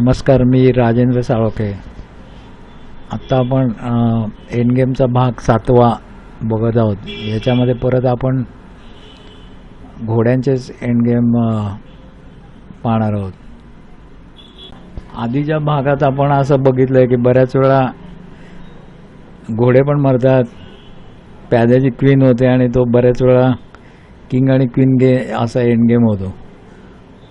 नमस्कार मी राजेंद्र साळोखे. आत्ता आपण एनगेमचा भाग सातवा बघत आहोत. याच्यामध्ये परत आपण घोड्यांचेच एंड गेम पाहणार आहोत. आधीच्या भागात आपण असं बघितलं आहे की बऱ्याच वेळा घोडे पण मरतात प्याद्याची क्वीन होते आणि तो बऱ्याच वेळा किंग आणि क्वीन गे असा एंड गेम होतो.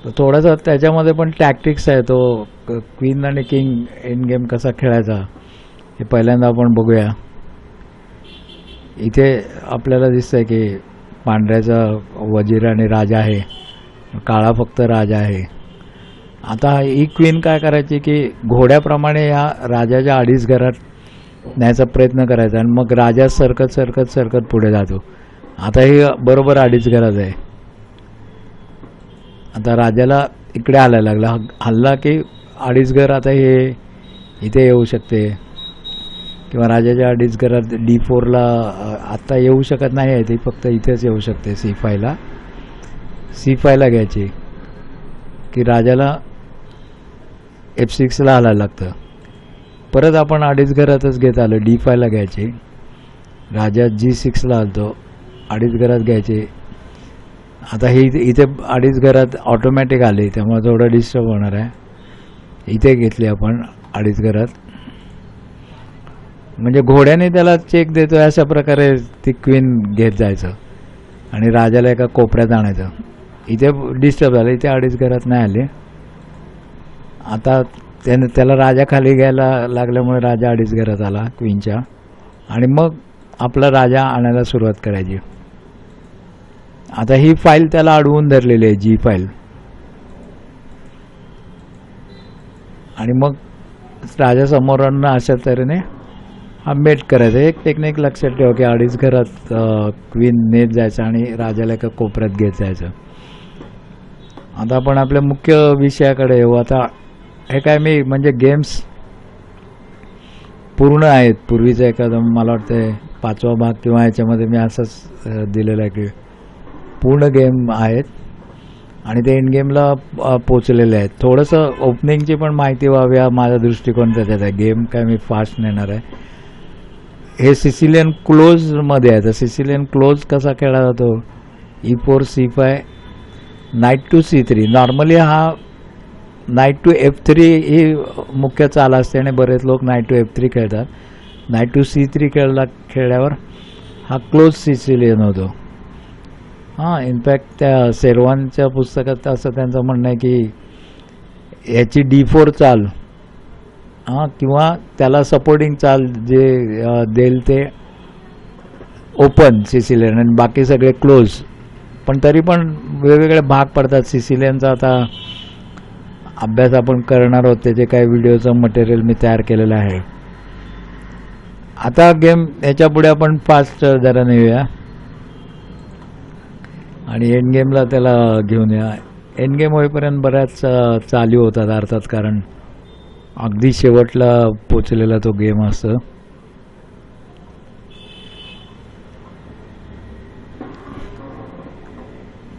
थोडासा त्याच्यामध्ये पण टॅक्टिक्स आहे तो. क्वीन आणि किंग एंड गेम कसा खेळायचा हे पहिल्यांदा आपण बघूया. इथे आपल्याला दिसतंय की पांढऱ्याचा वजीर आणि राजा आहे. काळा फक्त राजा आहे. आता ही क्वीन काय करायची की घोड्याप्रमाणे या राजाच्या अडीच घरात न्यायचा प्रयत्न करायचा आणि मग राजा सरकत सरकत सरकत पुढे जातो. आता ही बरोबर अडीच घरात आहे. आता राजाला इकडे आलाय लागला. हल्ला की अडीच घर आता हे इथे येऊ शकते. किंवा राजाच्या अडीच घरात डी फोरला आत्ता येऊ शकत नाही आहे ती फक्त इथेच येऊ शकते सी फायला सी फायला घ्यायची. की राजाला एफ सिक्सला आला लागतं. परत आपण अडीच घरातच घेत आलो डी फायला घ्यायची. राजा जी सिक्सला आलतो अडीच घरात घ्यायचे. आता ही इथे अडीच घरात ऑटोमॅटिक आले त्यामुळे थोडं डिस्टर्ब होणार आहे. इथे घेतली आपण अडीच घरात. म्हणजे घोड्याने त्याला चेक देतो अशा प्रकारे ती क्वीन घेत जायचं. आणि राजाला एका कोपऱ्यात आणायचं. इथे डिस्टर्ब झालं इथे अडीच घरात नाही आले. आता त्याने त्याला राजा खाली घ्यायला लागल्यामुळे राजा अडीच घरात आला क्वीनच्या आणि मग आपला राजा आणायला सुरुवात करायची. आता ही फाईल त्याला अडवून धरलेली आहे जी फाईल. आणि मग राजा समोरांना अशा तऱ्हेने हा मेट करायचा. एक टेक्निक लक्षात ठेवा की अडीच घरात क्वीन नेत जायचं आणि राजाला एका कोपऱ्यात घेत जायचं. आता आपण आपल्या मुख्य विषयाकडे येऊ. आता हे काय मी म्हणजे गेम्स पूर्ण आहेत. पूर्वीचं एखादं मला वाटतं पाचवा भाग किंवा याच्यामध्ये मी असंच दिलेलं आहे की पूर्ण गेम आहेत आणि ते एंड गेमला पोचलेले आहेत. थोडंसं ओपनिंगची पण माहिती व्हावी हा माझा दृष्टिकोन त्याच्यात आहे. गेम काय मी फास्ट नेणार आहे. हे सिसिलियन क्लोजमध्ये आहे. तर सिसिलियन क्लोज कसा खेळला जातो? E four C five knight to C three normally हा नाईट टू एफ थ्री ही मुख्य चाल असते आणि बरेच लोक नाईट टू एफ थ्री खेळतात. नाईट टू सी थ्री खेळला खेळल्यावर हा क्लोज सिसिलियन होतो. हां इनफॅक्ट त्या सेरवानच्या पुस्तकात असं त्यांचं म्हणणं आहे की याची डी फोर चाल. हां किंवा त्याला सपोर्टिंग चाल जे देईल ते ओपन सिसिलियन आणि बाकी सगळे क्लोज पण तरी पण वेगवेगळे भाग पडतात. सिसिलियनचा आता अभ्यास आपण करणार आहोत. त्याचे काही व्हिडिओचं मटेरियल मी तयार केलेलं आहे. आता गेम याच्यापुढे आपण फास्ट जरा नेऊया आणि एंड गेमला त्याला घेऊन या. एंड गेम होईपर्यंत बऱ्याच चालू होतात अर्थात कारण अगदी शेवटला पोचलेला तो गेम असतो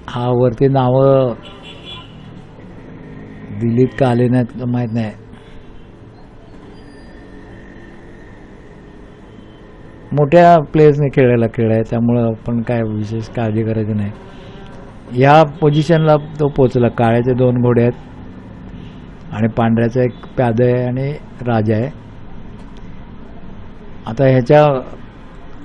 हा वरती नावं दिलीत का आले नाहीत माहीत नाही. मोठ्या प्लेयर्सने खेळायला खेळ आहे त्यामुळं आपण काय विशेष काळजी करायची नाही. या पोझिशनला तो पोचला काळ्याचे दोन घोडे आहेत आणि पांढऱ्याचा एक प्याद आहे आणि राजा आहे. आता ह्याच्या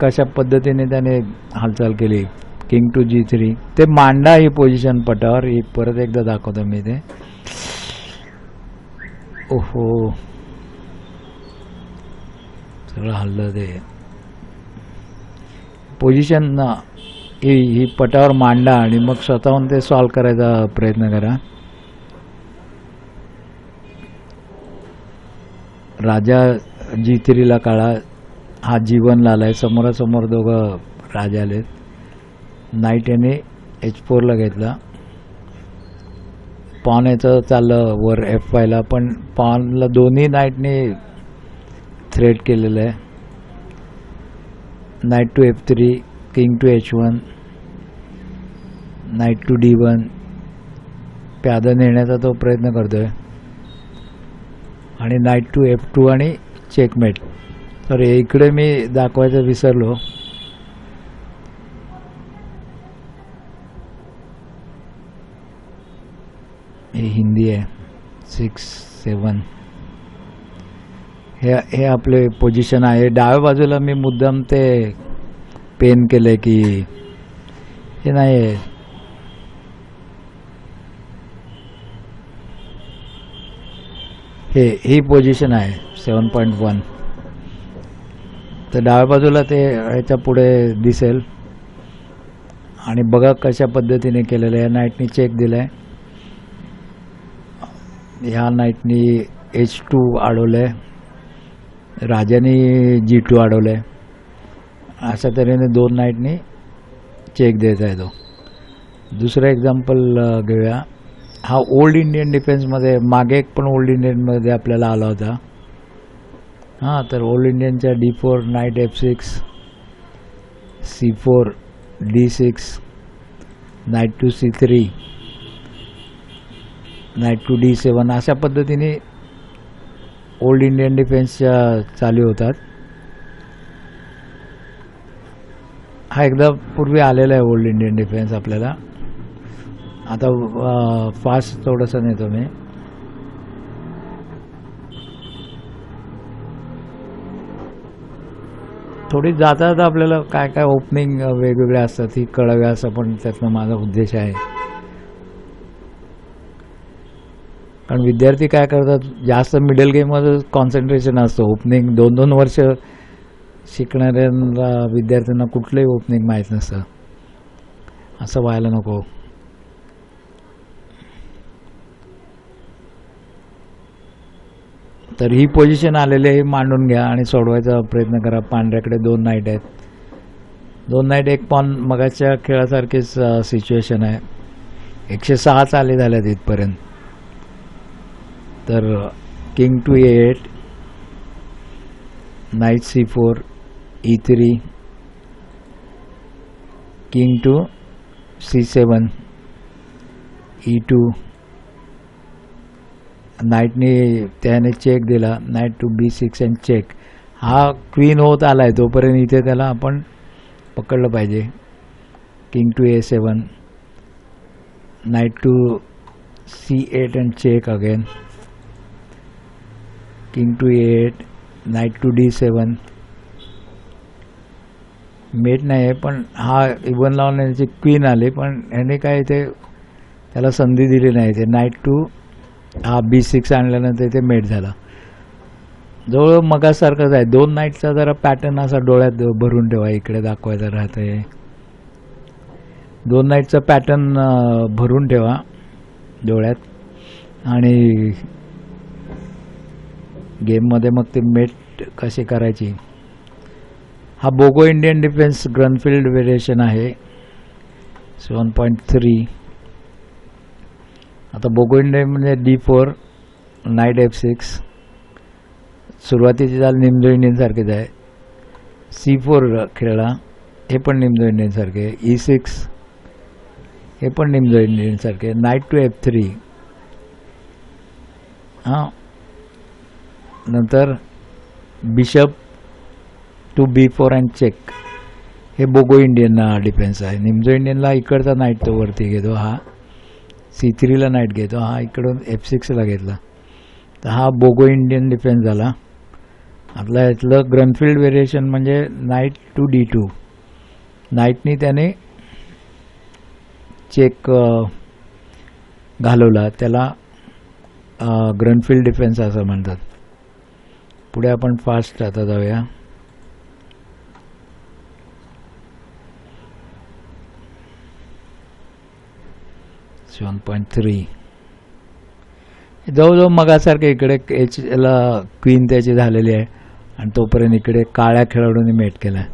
कशा पद्धतीने त्याने हालचाल केली? किंग टू जी थ्री ते मांडा ही पोझिशन पटावर. ही परत एकदा दाखवतो मी ते ओहो. सगळं हल्लं ते. पोझिशन ही ही पटावर मांडा आणि मग स्वतःहून ते सॉल्व करायचा प्रयत्न करा. राजा जी थ्रीला काळा हा जीवनला आला आहे समोरासमोर दोघं राजा आलेत. नाईट याने एच फोरला घेतला. पॉन याचं चाललं वर एफ वायला पण पॉनला दोन्ही नाईटने थ्रेट केलेलं आहे. Knight to F three king to H one knight to D one प्यादा नेण्याचा तो प्रयत्न करतोय. आणि नाईट टू एफ टू आणि चेकमेट तर इकडे मी दाखवायचं विसरलो. हे हिंदी आहे. सिक्स सेवन हे हे आपले पोझिशन आहे. डाव्या बाजूला मी मुद्दाम ते पेन केले की हे नाही आहे हे ही पोझिशन आहे सेवन पॉईंट वन तर डाव्या बाजूला ते ह्याच्या पुढे दिसेल. आणि बघा कशा पद्धतीने केलेलं आहे. या नाईटनी चेक दिला आहे ह्या नाईटनी एच टू अडवलं आहे राजानी जी टू अडवलं आहे अशा तऱ्हेने दोन नाईटनी चेक देता आहे तो दुसरं एक्झाम्पल घेऊया. हा ओल्ड इंडियन डिफेन्समध्ये मागे एक पण ओल्ड इंडियनमध्ये आपल्याला आला होता. हां तर old इंडियनच्या D four knight F six C four D six knight to C three knight to D seven अशा पद्धतीने ओल्ड इंडियन डिफेन्सच्या चालू होतात. हा एकदा पूर्वी आलेला आहे ओल्ड इंडियन डिफेन्स आपल्याला. आता फास्ट थोडंसं नेतो मी. थोडी जाता जाता आपल्याला काय काय ओपनिंग वेगवेगळ्या असतात ही कळाव्या असं पण त्यातनं माझा उद्देश आहे. कारण विद्यार्थी काय करतात जास्त मिडल गेममध्ये कॉन्सन्ट्रेशन असतं. ओपनिंग दोन दोन वर्ष शिकणाऱ्यांना विद्यार्थ्यांना कुठलंही ओपनिंग माहीत नसतं. असं व्हायला नको. तर ही पोझिशन आलेली आहे मांडून घ्या आणि सोडवायचा प्रयत्न करा. पांढऱ्याकडे दोन नाईट आहेत. दोन नाईट एक पॉन मगाच्या खेळासारखीच सिच्युएशन आहे. एकशे सहा चाली झाल्यात इथपर्यंत. तर king to eight knight C four E three king to C seven E two नाईटने त्याने चेक दिला knight to B six and check हा क्वीन होत आला आहे तोपर्यंत इथे त्याला आपण पकडलं पाहिजे. King to A seven knight to C eight and check again king to eight knight to D seven mate नाही आहे पण हा इवन लावण्याची क्वीन आली पण ह्याने काय ते त्याला संधी दिली नाही. ते नाईट टू हा बी सिक्स आणल्यानंतर ते मेट झाला. जवळ मगासारखंच आहे. दोन नाईटचा जरा पॅटर्न असा डोळ्यात भरून ठेवा. इकडे दाखवायचं आहे दोन नाईटचा पॅटर्न भरून ठेवा डोळ्यात. आणि गेममध्ये मग ते मेट कशी करायची? हा Bogo Indian defence Grunfeld variation आहे. Seven point three. आता बोगो इंडियन म्हणजे D four knight F six. सुरुवातीची चाल निमजो इंडियनसारखेच आहे. सी फोर खेळला हे पण निमजो इंडियनसारखे ई सिक्स हे पण निमजो इंडियनसारखे नाईट टू एफ थ्री. हां. नंतर bishop to B four and check हे बोगो इंडियनला डिफेन्स आहे. निमजो इंडियनला इकडचा नाईट तो वरती घेतो हा सी थ्रीला नाईट घेतो हा इकडून एफ सिक्सला घेतला. तर हा बोगो इंडियन डिफेन्स झाला. आपला यातलं ग्रनफिल्ड व्हेरिएशन म्हणजे नाईट टू डी टू नाईटनी त्याने चेक घालवला. त्याला ग्रनफिल्ड डिफेन्स असं म्हणतात. पुढे आपण फास्ट आता जाऊया. सेवन पॉईंट थ्री जवळजवळ मगासारखे इकडे एच याला क्वीन त्याची झालेली आहे. आणि तोपर्यंत इकडे काळ्या खेळाडूंनी मेट केला आहे.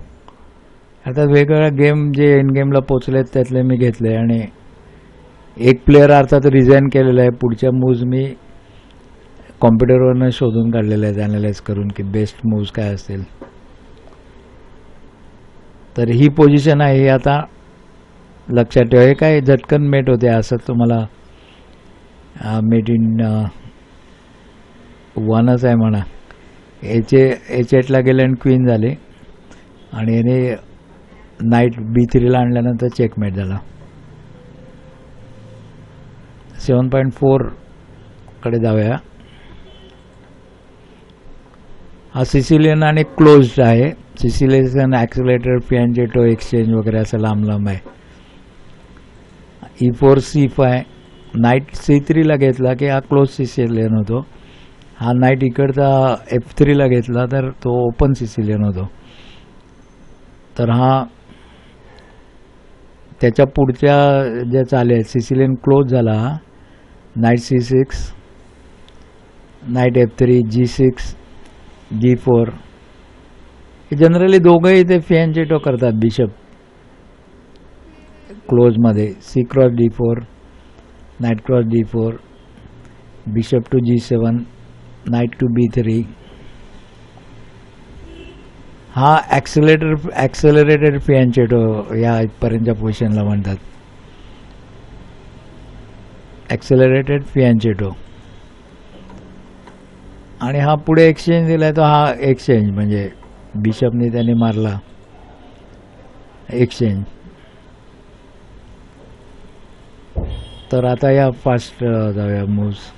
आता वेगवेगळ्या गेम जे एन गेमला पोचलेत त्यातले मी घेतले. आणि एक प्लेअर अर्थात रिझाईन केलेला आहे. पुढच्या मूव्ज मी कॉम्प्युटरवरनं शोधून काढलेले आहेत ॲनालाइज करून की बेस्ट मूव्ज काय असतील. तर ही पोझिशन आहे. ही आता लक्षात ठेवा. हे काय झटकन मेट होते असं तुम्हाला मेट इन वनच आहे म्हणा. एच ए एच एटला गेले आणि क्वीन झाले. आणि याने नाईट बी थ्रीला आणल्यानंतर चेकमेट झाला. सेवन पॉईंट फोरकडे जाऊया. हा सिसिलियन आणि क्लोज्ड आहे. सिसिलियन ॲक्सिलेटर पियांजेटो एक्सचेंज वगैरे असं लांब लांब आहे. E four C five knight C थ्रीला घेतला की हा क्लोज सिसिलियन होतो. हा नाईट इकडचा एफ थ्रीला घेतला तर तो ओपन सिसिलियन होतो. तर हा त्याच्या पुढच्या ज्या चाले आहेत सिसिलियन क्लोज झाला हा. Knight C six knight F three G six G four generally दोघंही ते फियांचेटो करतात bishop क्लोजमध्ये C cross D four knight cross D four bishop to G seven knight to B three हा accelerator accelerated fianchetto या इथपर्यंतच्या पोझिशनला म्हणतात. ॲक्सेलरेटेड फियांचेटो आणि हा पुढे एक्सचेंज दिलाय तो हा एक्सचेंज म्हणजे बिशपने त्याने मारला. एक्सचेंज तर आता या फास्ट जाऊया मूव्स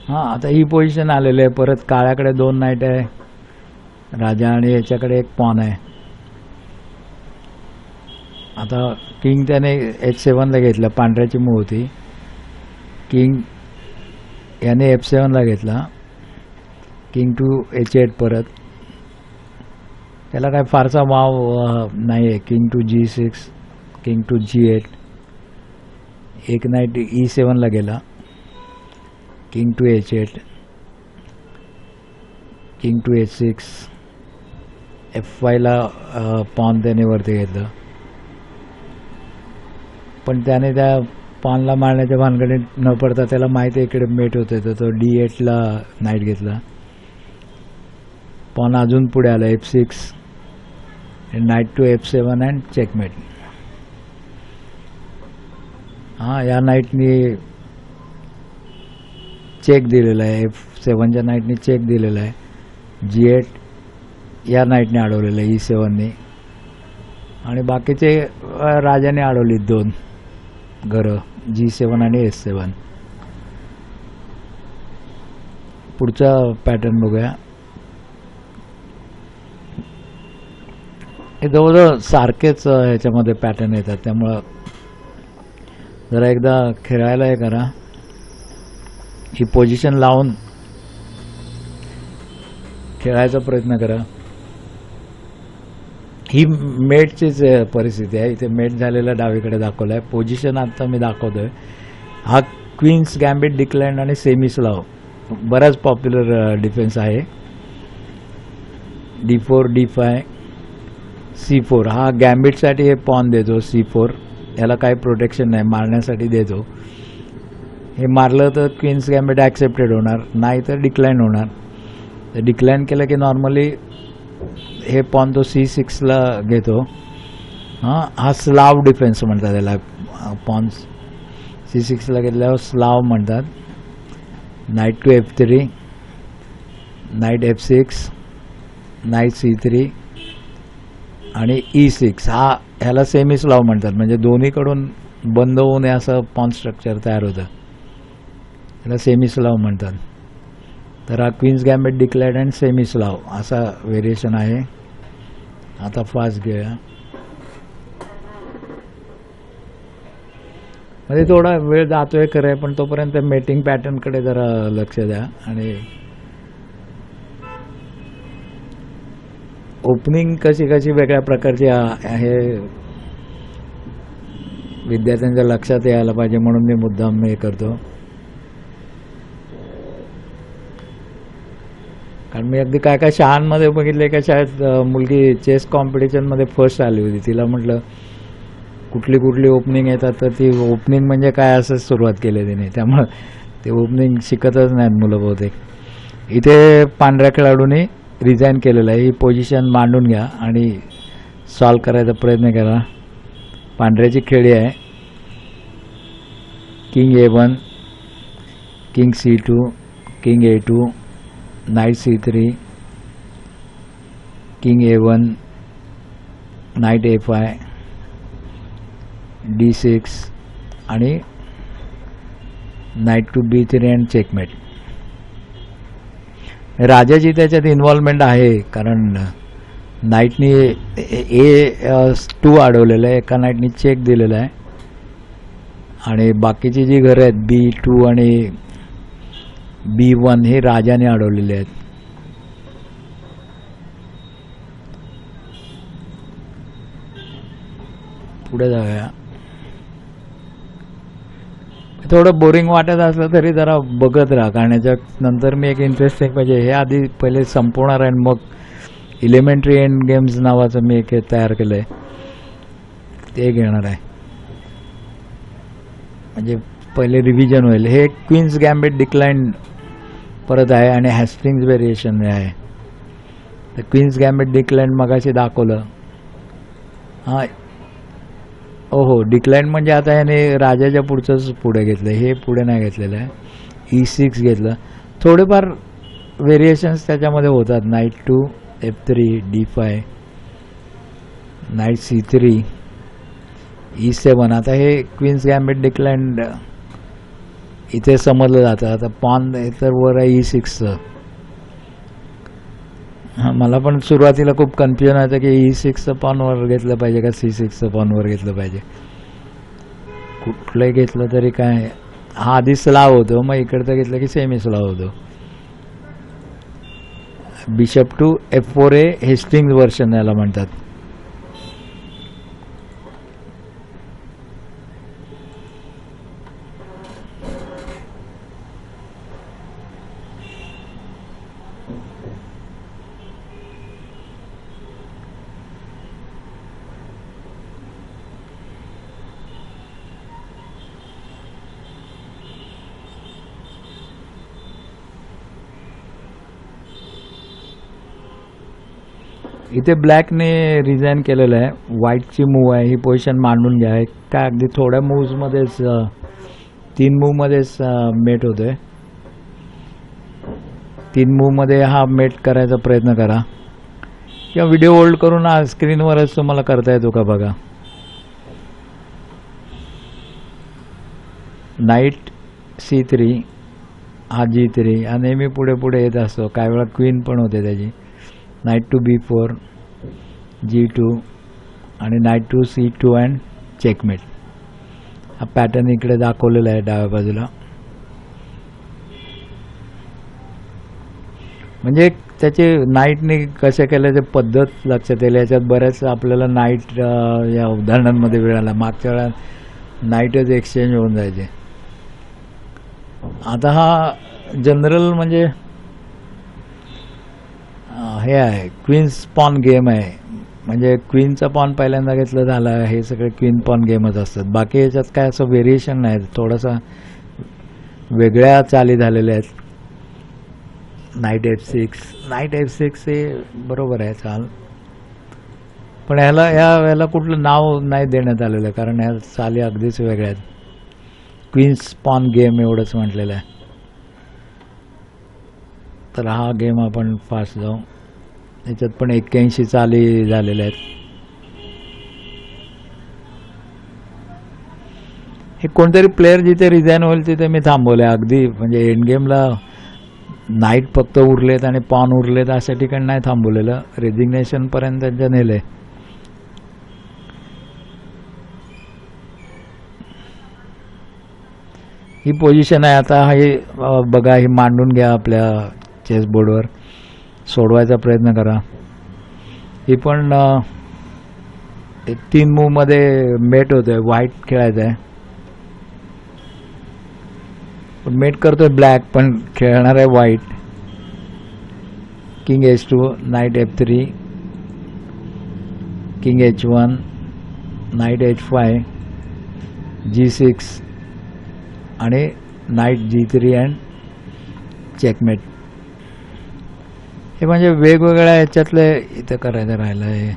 हां आता ही पोझिशन आलेली आहे. परत काळ्याकडे दोन नाईट आहे. राजा आणि याच्याकडे एक पॉन आहे. आता किंग त्याने एच सेवनला घेतला पांढऱ्याची मूळ होती. किंग याने एफ सेवनला घेतला. किंग टू एच एट परत. त्याला काय फारसा वाव नाही आहे king to G six king to G eight एक नाईट ई सेवनला गेला. King to H eight king to H six F वायला पॉन त्याने वरती घेतलं. पण त्याने त्या पॉनला मारण्याच्या भानगडीत न पडता त्याला माहिती आहे इकडे मेट होते तर तो डी एटला नाईट घेतला. पॉन अजून पुढे आला F six knight to F seven and checkmate हां या नाईटनी चेक दिलेला आहे. एफ सेवनच्या नाईटने चेक दिलेला आहे. जी एट या नाईटने अडवलेलं आहे e ई सेवनने आणि बाकीचे राजाने अडवली दोन घरं जी सेवन आणि एस सेवन पुढचा पॅटर्न बघूया. हे जवळजवळ सारखेच ह्याच्यामध्ये पॅटर्न येतात. त्यामुळं जरा एकदा खेळायला हे करा. ही पोझिशन लावून खेळायचा प्रयत्न करा. ही मेटचीच परिस्थिती आहे. इथे मेट झालेला डावीकडे दाखवलं आहे पोझिशन आता मी दाखवतोय. हा क्वीन्स गॅम्बिट डिक्लाइन आणि सेमीस लाव. बराच पॉप्युलर डिफेन्स आहे. D four D five C four हा गॅम्बिटसाठी हे पॉन देतो सी फोर याला काही प्रोटेक्शन नाही. मारण्यासाठी देतो. हे मारलं तर क्वीन्स गॅम्बेट ॲक्सेप्टेड होणार नाही तर डिक्लाईन होणार. तर डिक्लाईन केलं की नॉर्मली हे पॉन तो सी सिक्सला घेतो. हां हा स्लाव डिफेन्स म्हणतात त्याला पॉन सी सिक्सला घेतल्यावर स्लाव म्हणतात. Knight to F three knight F six knight C three आणि e ई सिक्स हा ह्याला सेमी स्लाव म्हणतात. म्हणजे दोन्हीकडून बंद होऊ नये असं पॉन स्ट्रक्चर तयार होतं. त्याला सेमी स्लाव म्हणतात. तर हा queen's gambit declared and semi Slav असा व्हेरिएशन आहे. आता फास्ट घेऊया. म्हणजे थोडा वेळ जातोय खरं आहे पण तोपर्यंत मेटिंग पॅटर्नकडे जरा लक्ष द्या. आणि ओपनिंग कशी कशी वेगळ्या प्रकारची हे विद्यार्थ्यांच्या लक्षात यायला पाहिजे म्हणून मी मुद्दाम हे करतो. कारण मी अगदी काय काय शाळांमध्ये बघितले का शाळेत मुलगी चेस कॉम्पिटिशनमध्ये फर्स्ट आली होती. तिला म्हटलं कुठली कुठली ओपनिंग येतात तर ती ओपनिंग म्हणजे काय असं सुरुवात केली तिने. त्यामुळं ते ओपनिंग शिकतच नाहीत मुलं बहुतेक. इथे पांढऱ्या खेळाडूंनी रिझाईन केलेलं आहे. ही पोझिशन मांडून घ्या आणि सॉल्व करायचा प्रयत्न करा. पांढऱ्याची खेळी आहे. King A one king C two king A two knight C three king A one knight A five D six आणि knight to B three and checkmate. राजाची त्याच्यात इन्व्हॉल्वमेंट आहे कारण नाईटनी ए टू अडवलेलं आहे एका नाईटनी चेक दिलेला आहे. आणि बाकीची जी घरं आहेत बी टू आणि बी वन हे राजाने अडवलेले आहेत. पुढे जाऊया. थोडं बोरिंग वाटत असलं तरी जरा बघत राहा कारण याच्या नंतर मी एक इंटरेस्टिंग पाहिजे हे आधी पहिले संपवणार आहे आणि मग इलिमेंटरी एंड गेम्स नावाचं मी एक तयार केलं आहे ते घेणार आहे. म्हणजे पहिले रिव्हिजन होईल. हे क्वीन्स गॅम्बेट डिक्लाइंड परत आहे आणि हॅस्टिंग्स व्हेरिएशन आहे. तर क्वीन्स गॅम्बिट डिक्लाइन मगाशी दाखवलं. हां. हो हो डिक्लाइन म्हणजे आता याने राजाच्या पुढचंच पुढे घेतलं. हे पुढे नाही घेतलेलं आहे. E ई सिक्स घेतलं. थोडेफार व्हेरिएशन्स त्याच्यामध्ये होतात. Knight to F three D five knight C three E seven आता हे क्वीन्स गॅम्बिट डिक्लाइंड इथे समजलं जातं. आता पॉन तर वर आहे e ई सिक्सचं हां मला पण सुरुवातीला खूप कन्फ्युजन होतं की ई सिक्सचं पॉनवर घेतलं पाहिजे का सी सिक्सचं पॉनवर घेतलं पाहिजे? कुठलंही घेतलं तरी काय? हा आधी स्लाव होतो. मग इकडचं घेतलं की सेमी स्लाव होतो. Bishop to F four A Hastings version याला म्हणतात. इथे ब्लॅकने रिझाईन केलेलं आहे. व्हाईटची मूव आहे. ही पोझिशन मांडून घ्या. काय अगदी थोड्या मूव्समध्येच तीन मूवमध्येच मेट होतोय. तीन मूवमध्ये हा मेट करायचा प्रयत्न करा. किंवा व्हिडिओ होल्ड करून स्क्रीनवरच तुम्हाला करता येतो का बघा. नाईट सी थ्री हा जी थ्री हा नेहमी पुढे पुढे येत असतो. काही वेळा क्वीन पण होते त्याची. Knight to B four G two आणि knight to C two and checkmate हा पॅटर्न इकडे दाखवलेला आहे डाव्या बाजूला. म्हणजे त्याचे नाईटने कशा केल्याचे पद्धत लक्षात येईल याच्यात बऱ्याच आपल्याला नाईट या उदाहरणांमध्ये मिळाला मागच्या वेळा नाईटच एक्सचेंज होऊन जायचे. आता हा जनरल म्हणजे हे आहे. क्वीन्स पॉन गेम आहे. म्हणजे क्वीनचं पॉन पहिल्यांदा घेतलं झालं हे सगळे क्वीन पॉन गेमच असतात. बाकी याच्यात काय असं व्हेरिएशन नाही. थोडंसं वेगळ्या चाली झालेल्या आहेत. Knight F six knight F six हे बरोबर आहे चाल. पण ह्याला ह्या ह्याला कुठलं नाव नाही देण्यात आलेलं कारण ह्या चाली अगदीच वेगळ्या आहेत. क्वीन्स पॉन गेम एवढंच म्हटलेलं आहे. तर हा गेम आपण फास्ट जाऊ. याच्यात पण एक्क्याऐंशी चाली झालेल्या आहेत. हे कोणतरी प्लेअर जिथे रिझाईन होईल तिथे मी थांबवले अगदी म्हणजे एंड गेमला नाईट फक्त उरलेत आणि पॉन उरलेत अशा ठिकाणी नाही थांबवलेलं. रेजिग्नेशनपर्यंत त्यांच्या नेले ही पोझिशन आहे. आता हे बघा हे मांडून घ्या आपल्या चेसबोर्डवर सोडवायचा प्रयत्न करा. ही पण एक तीन मूवमध्ये मेट होतोय व्हाईट खेळायचं आहे. पण मेट करतोय ब्लॅक पण खेळणार आहे white king H two knight F three king H one knight H five G six आणि knight G three and checkmate हे म्हणजे वेगवेगळ्या ह्याच्यातले इथं करायचं राहिलं आहे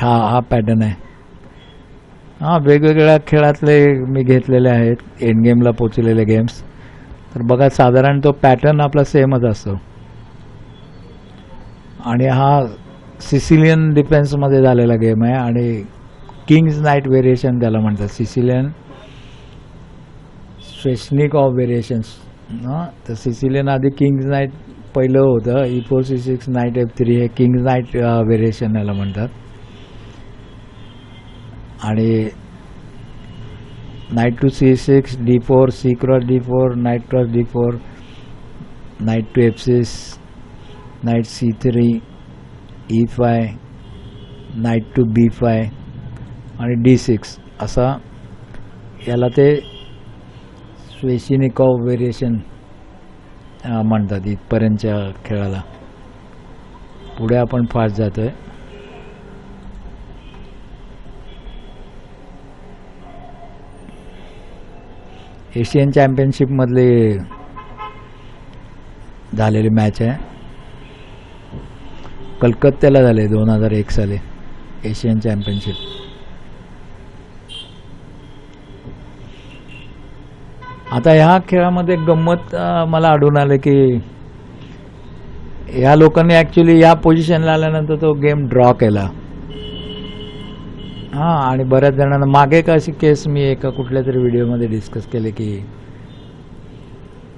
हा हा पॅटर्न आहे. हां वेगवेगळ्या खेळातले मी घेतलेले आहेत एंड गेमला पोचलेले गेम्स तर बघा साधारण तो पॅटर्न आपला सेमच असतो. आणि हा सिसिलियन डिफेन्समध्ये झालेला गेम आहे आणि किंग्ज नाईट व्हेरिएशन त्याला म्हणतात. सिसिलियन स्वेशनिक ऑफ व्हेरिएशन्स ना तर सिसिलियन आधी किंग्ज नाईट पहिलं होतं. E four C six knight F three हे किंग्ज नाईट व्हेरिएशन याला म्हणतात. आणि knight to C six D four C cross D four knight cross D four knight to F six knight C three E five knight to B five आणि D six असा याला ते स्वेशिनिकॉव variation म्हणतात इथपर्यंतच्या खेळाला. पुढे आपण फास्ट जातोय. Asian चॅम्पियनशिपमधली झालेली मॅच आहे. कलकत्त्याला झाले दोन हजार एक साली एशियन चॅम्पियनशिप आता ह्या खेळामध्ये गंमत मला आढळून आलं की ह्या लोकांनी ॲक्च्युली या पोझिशनला आल्यानंतर तो गेम ड्रॉ केला. हां आणि बऱ्याच जणांना मागे एक अशी केस मी एका कुठल्या तरी व्हिडिओमध्ये डिस्कस केले की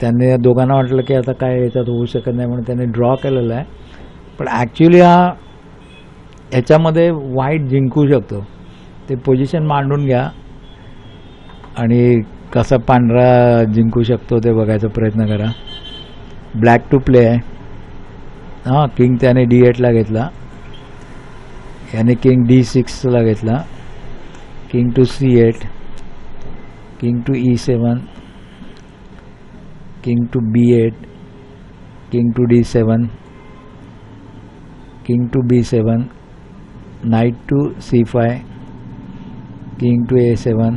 त्यांनी या दोघांना वाटलं की आता काय याच्यात होऊ शकत नाही म्हणून त्यांनी ड्रॉ केलेला आहे. पण ॲक्च्युली हा याच्यामध्ये वाईट जिंकू शकतो. ते पोझिशन मांडून घ्या. आणि कसा पांढरा जिंकू शकतो ते बघायचा प्रयत्न करा. ब्लॅक टू प्ले आहे. हां किंग त्याने डी एटला घेतला. याने किंग डी सिक्सला घेतला. King to C eight king to E seven king to B eight king to D seven king to B seven knight to C five king to A seven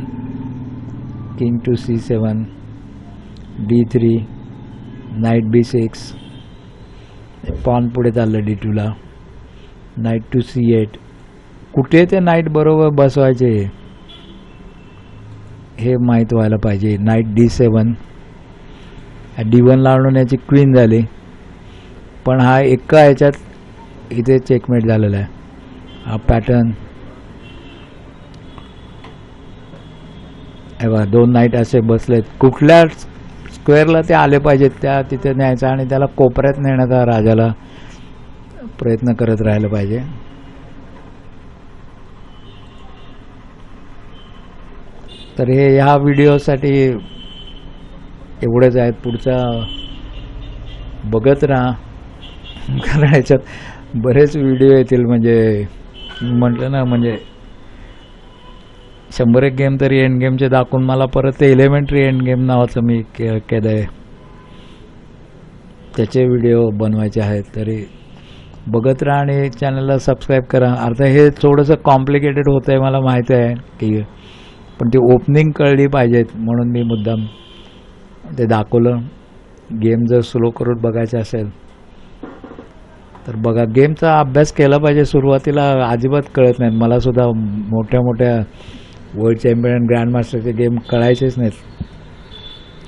king to C seven D three knight B six pawn पुढे चाललं D टूला knight to C eight कुठे ते knight बरोबर बसवायचे? हे माहीत व्हायला पाहिजे. Knight D seven D one लावून याची क्वीन झाली. पण हा एका ह्याच्यात इथे चेकमेट झालेला आहे. हा पॅटर्न बघा दोन नाईट असे बसलेत. कुठल्या स्क्वेअरला ते आले पाहिजेत त्या तिथे न्यायचा आणि त्याला कोपऱ्यात नेण्याचा राजाला प्रयत्न करत राहिला पाहिजे. तर हे ह्या व्हिडिओसाठी एवढेच आहेत. पुढचा बघत राहा. कारण याच्यात बरेच व्हिडिओ येतील. म्हणजे म्हटलं ना म्हणजे शंभर एक गेम तरी एंड गेमचे दाखवून मला परत ते एलिमेंटरी एंड गेम नावाचं मी के केलं आहे. त्याचे व्हिडिओ बनवायचे आहेत तरी बघत राहा आणि चॅनलला सबस्क्राईब करा. अर्थात हे थोडंसं कॉम्प्लिकेटेड होतं आहे मला माहिती आहे की पण ती ओपनिंग कळली पाहिजेत म्हणून मी मुद्दाम ते दाखवलं. गेम जर स्लो करून बघायचं असेल तर बघा गेमचा अभ्यास केला पाहिजे सुरुवातीला अजिबात कळत नाहीत मला सुद्धा मोठ्या मोठ्या वर्ल्ड चॅम्पियन ग्रँड मास्टरचे गेम कळायचेच नाहीत.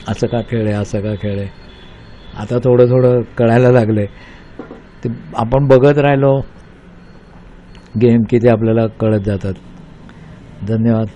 असं का खेळ आहे असं का खेळ आहे? आता थोडं थोडं कळायला लागले ते आपण बघत राहिलो गेम की ते आपल्याला कळत जातात. धन्यवाद.